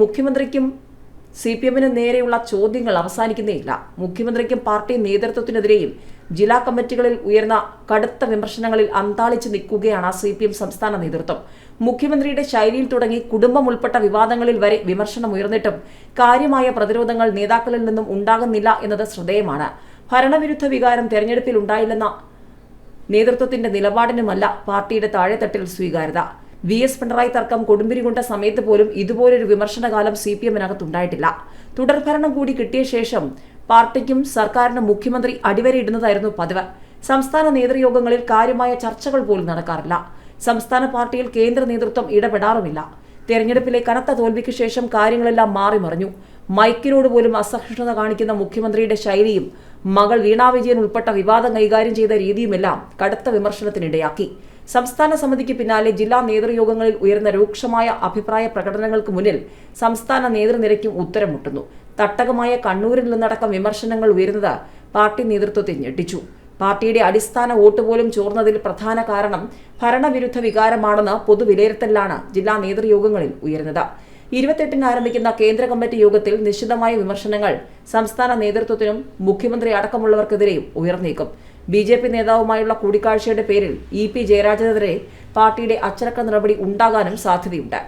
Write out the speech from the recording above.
മുഖ്യമന്ത്രിക്കും C P എമ്മിന് നേരെയുള്ള ചോദ്യങ്ങൾ അവസാനിക്കുന്നേയില്ല. മുഖ്യമന്ത്രിക്കും പാർട്ടി നേതൃത്വത്തിനെതിരെയും ജില്ലാ കമ്മിറ്റികളിൽ ഉയർന്ന കടുത്ത വിമർശനങ്ങളിൽ അന്താളിച്ചു നിൽക്കുകയാണ് സി പി എം സംസ്ഥാന നേതൃത്വം. മുഖ്യമന്ത്രിയുടെ ശൈലിയിൽ തുടങ്ങി കുടുംബം ഉൾപ്പെട്ട വിവാദങ്ങളിൽ വരെ വിമർശനം ഉയർന്നിട്ടും കാര്യമായ പ്രതിരോധങ്ങൾ നേതാക്കളിൽ നിന്നും ഉണ്ടാകുന്നില്ല എന്നത് ശ്രദ്ധേയമാണ്. ഭരണവിരുദ്ധ വികാരം തെരഞ്ഞെടുപ്പിൽ ഉണ്ടായില്ലെന്ന നേതൃത്വത്തിന്റെ നിലപാടിനുമല്ല പാർട്ടിയുടെ താഴെത്തട്ടിൽ സ്വീകാര്യത. വി എസ് പിണറായി തർക്കം കൊടുമ്പിരി കൊണ്ട സമയത്ത് പോലും ഇതുപോലൊരു വിമർശനകാലം സി പി എമ്മിനകത്തുണ്ടായിട്ടില്ല. തുടർഭരണം കൂടി കിട്ടിയ ശേഷം പാർട്ടിക്കും സർക്കാരിനും മുഖ്യമന്ത്രി അടിവരയിടുന്നതായിരുന്നു പതിവ്. സംസ്ഥാന നേതൃയോഗങ്ങളിൽ കാര്യമായ ചർച്ചകൾ പോലും നടക്കാറില്ല. സംസ്ഥാന പാർട്ടിയിൽ കേന്ദ്ര നേതൃത്വം ഇടപെടാറുമില്ല. തെരഞ്ഞെടുപ്പിലെ കനത്ത തോൽവിക്ക് ശേഷം കാര്യങ്ങളെല്ലാം മാറിമറിഞ്ഞു മൈക്കിനോട് പോലും അസഹിഷ്ണുത കാണിക്കുന്ന മുഖ്യമന്ത്രിയുടെ ശൈലിയും മകൾ വീണാ വിജയൻ ഉൾപ്പെട്ട വിവാദം കൈകാര്യം ചെയ്ത രീതിയുമെല്ലാം കടുത്ത വിമർശനത്തിനിടയാക്കി. സംസ്ഥാന സമിതിക്ക് പിന്നാലെ ജില്ലാ നേതൃയോഗങ്ങളിൽ ഉയർന്ന രൂക്ഷമായ അഭിപ്രായ പ്രകടനങ്ങൾക്ക് മുന്നിൽ സംസ്ഥാന നേതൃനിരയ്ക്കും ഉത്തരം മുട്ടുന്നു തട്ടകമായ കണ്ണൂരിൽ നിന്നടക്കം വിമർശനങ്ങൾ ഉയരുന്നത് പാർട്ടി നേതൃത്വത്തെ ഞെട്ടിച്ചു. പാർട്ടിയുടെ അടിസ്ഥാന വോട്ട് പോലും ചോർന്നതിൽ പ്രധാന കാരണം ഭരണവിരുദ്ധ വികാരമാണെന്ന് പൊതുവിലയിരുത്തലിലാണ് ജില്ലാ നേതൃയോഗങ്ങളിൽ ഉയരുന്നത്. ഇരുപത്തെട്ടിന് ആരംഭിക്കുന്ന കേന്ദ്ര കമ്മിറ്റി യോഗത്തിൽ നിശ്ചിതമായ വിമർശനങ്ങൾ സംസ്ഥാന നേതൃത്വത്തിനും മുഖ്യമന്ത്രി അടക്കമുള്ളവർക്കെതിരെയും ഉയർന്നേക്കും. ബി ജെ പി നേതാവുമായുള്ള കൂടിക്കാഴ്ചയുടെ പേരിൽ ഇ പി ജയരാജനെതിരെ പാർട്ടിയുടെ അച്ചടക്ക നടപടി ഉണ്ടാകാനും സാധ്യതയുണ്ട്.